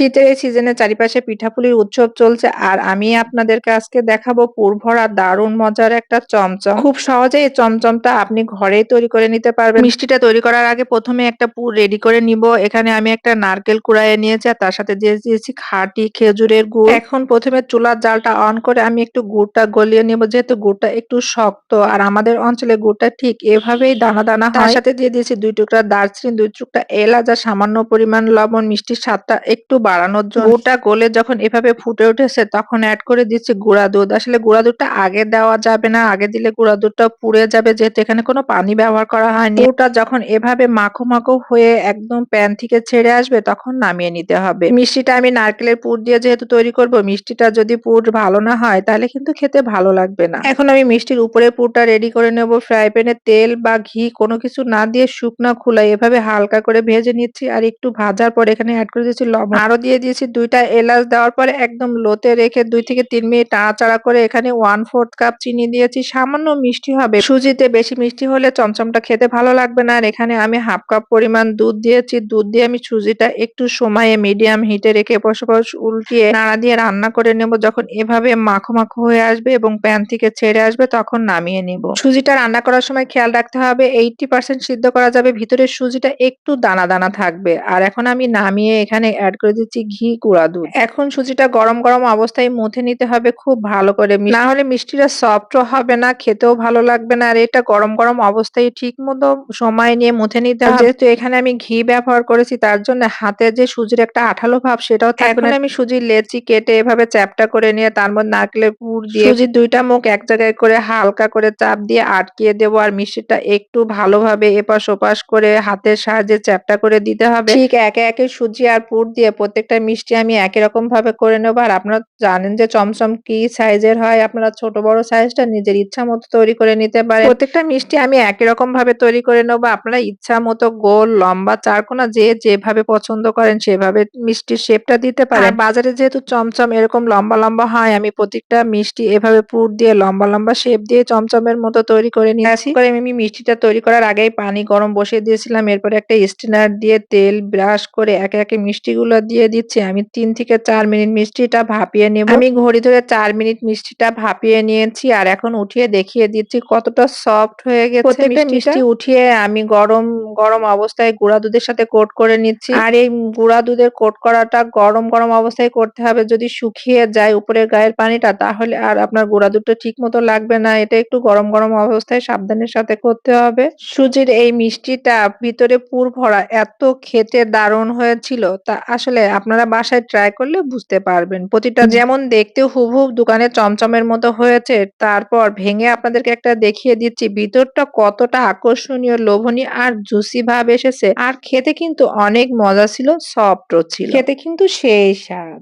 শীতের এই সিজনে চারিপাশে পিঠাপুলির উৎসব চলছে আর আমি আপনাদেরকে আজকে দেখাবো পুরভরা দারুণ মজার একটা চমচম। খুব সহজে এই চমচমটা আপনি ঘরেই তৈরি করে নিতে পারবেন। মিষ্টিটা তৈরি করার আগে প্রথমে একটা পুর রেডি করে নিব। এখানে আমি একটা নারকেল কুড়াইয়ে নিয়েছি আর তার সাথে দিয়ে দিয়েছি খাটি খেজুরের গুড়। এখন প্রথমে চুলার জালটা অন করে আমি একটু গুড়টা গলিয়ে নিব। যেহেতু গুড়টা একটু শক্ত আর আমাদের অঞ্চলে গুড়টা ঠিক এভাবেই দানা দানা তার সাথে দিয়ে দিয়েছি দুই টুকরা দারচিনি, দুই টুকরা এলাচ আর সামান্য পরিমাণ লবণ। মিষ্টির স্বাদটা একটু বাড়ানোর জন্য। গুড়টা গলে যখন এভাবে ফুটে উঠেছে, তখন অ্যাড করে দিচ্ছি গুঁড়া দুধ। আসলে গুঁড়া দুধটা আগে দেওয়া যাবে না। আগে দিলে গুঁড়া দুধটা পুড়ে যাবে। যেহেতু এখানে কোনো পানি ব্যবহার করা হয়নি। গুড়টা যখন এভাবে মাখো মাখো হয়ে একদম প্যান থেকে ছেড়ে আসবে, তখন নামিয়ে নিতে হবে। মিষ্টিটা আমি নারকেলের পুর দিয়ে যেহেতু তৈরি করব, মিষ্টিটা যদি পুর ভালো না হয়, তাহলে কিন্তু খেতে ভালো লাগবে না। এখন আমি মিষ্টির উপরে পুরটা রেডি করে নেব। ফ্রাই প্যানে তেল বা ঘি কোনো কিছু না দিয়ে শুকনা খোলা এভাবে হালকা করে ভেজে নিচ্ছি। আর একটু ভাজার পর এখানে অ্যাড করে দিচ্ছি লবণ। আরও দিয়ে দিয়েছি দুইটা এলাচ দেওয়ার পরে একদম লোতে রেখে দুই থেকে তিন মিনিট নাড়াচাড়া করে এখানে ওয়ান ফোর্থ কাপ চিনি দিয়েছি। সামান্য মিষ্টি হবে। সুজিতে বেশি মিষ্টি হলে চমচমটা খেতে ভালো লাগবে না। আর এখানে আমি হাফ কাপ পরিমাণ দুধ দিয়েছি। দুধ দিয়ে আমি সুজিটা একটু সময়ে মিডিয়াম হিটে রেখে বসে উল্টিয়ে নাড়া দিয়ে রান্না করে নেব। যখন এভাবে মাখো মাখো হয়ে আসবে এবং প্যান থেকে ছেড়ে আসবে তখন নামিয়ে নিব। সুজিটা রান্না করার সময় খেয়াল রাখতে হবে এইটি পার্সেন্ট সিদ্ধ করা যাবে। ভিতরে সুজিটা একটু দানা দানা থাকবে। আর এখন আমি নামিয়ে এখানে অ্যাড করে দিচ্ছি ঘি গুঁড়া দুধ। এখন সুজিটা গরম গরম অবস্থায় মুথে নিতে হবে খুব ভালো করে। না হলে মিষ্টিটা সফটও হবে না খেতেও ভালো লাগবে না। আর এটা গরম গরম অবস্থায় ঠিক মতো সময় নিয়ে মুথে নিতে হবে। যেহেতু এখানে আমি ঘি ব্যবহার করেছি তার জন্য হাতে যে সুজির একটা আঠালো ভাব সেটাও থাকবে আমি সুজির লেচি কেটে এভাবে চ্যাপটা করে নিয়ে তার মধ্যে নারকেলের পুর দিয়ে সুজির দুইটা মুখ এক জায়গায় করে হালকা করে চাপ দিয়ে আটকিয়ে দেবো। আর মিষ্টিটা একটু ভালোভাবে এপাশ ওপাশ করে হাতের সাহায্যে চ্যাপটা করে দিতে হবে। ঠিক একে একে সুজি আর পুর দিয়ে প্রত্যেকটা মিষ্টি আমি একই রকম ভাবে করে নেব। আর আপনারা জানেন যে চমচম কি সাইজের হয়, আপনারা ছোট বড় সাইজটা নিজের ইচ্ছা মতো তৈরি করে নিতে পারেন। প্রত্যেকটা মিষ্টি আমি একই রকম ভাবে তৈরি করে নেব। আপনারা ইচ্ছা মতো গোল, লম্বা, চারকোনা যে যেভাবে পছন্দ করেন সেভাবে মিষ্টির শেপটা দিতে পারেন। বাজারে যেহেতু চমচম এরকম লম্বা লম্বা হয়, আমি প্রত্যেকটা মিষ্টি এভাবে পুর দিয়ে লম্বা লম্বা শেপ দিয়ে চমচমের মতো তৈরি করে নিয়েছি। করে আমি মিষ্টিটা তৈরি করার আগেই পানি গরম বসিয়ে দিয়েছিলাম। এরপরে একটা স্টিনার দিয়ে তেল ব্রাশ করে একে একে মিষ্টিগুলো দিয়ে দিচ্ছি। আমি তিন থেকে চার মিনিট মিষ্টিটা ভাপিয়ে নেব। আমি ঘড়ি ধরে চার মিনিট মিষ্টিটা ভাপিয়ে নিয়েছি আর এখন উঠিয়ে দেখিয়ে দিচ্ছি কতটা সফট হয়ে গেছে প্রত্যেকটা মিষ্টি উঠিয়ে আমি গরম গরম অবস্থায় গুঁড়া দুধের সাথে কোট করে নিচ্ছি। আর এই গুঁড়া দুধের কোট করাটা গরম গরম অবস্থায় করতে হবে। যদি শুকিয়ে যায় উপরের গায়ের পানিটা তাহলে আর আপনার গুঁড়া দুধটা ঠিক মতো লাগবে না। এটা একটু গরম গরম অবস্থায় সাবধানের সাথে করতে হবে। সুজির এই মিষ্টিটা ভিতরে পুর ভরা এত খেতে দারুণ হয়েছিল। তা আসলে আপনারা বাসায় ট্রাই করলে বুঝতে পারবেন। প্রতিটা যেমন দেখতে হুবহুব দোকানে চমচমের মতো হয়েছে তারপর ভেঙে আপনাদেরকে একটা দেখিয়ে দিচ্ছি ভিতরটা কতটা আকর্ষণীয় লোভনীয় আর জুসি ভাব এসেছে। আর খেতে কিন্তু অনেক মজা ছিল সফটও ছিল। খেতে কিন্তু সেই স্বাদ।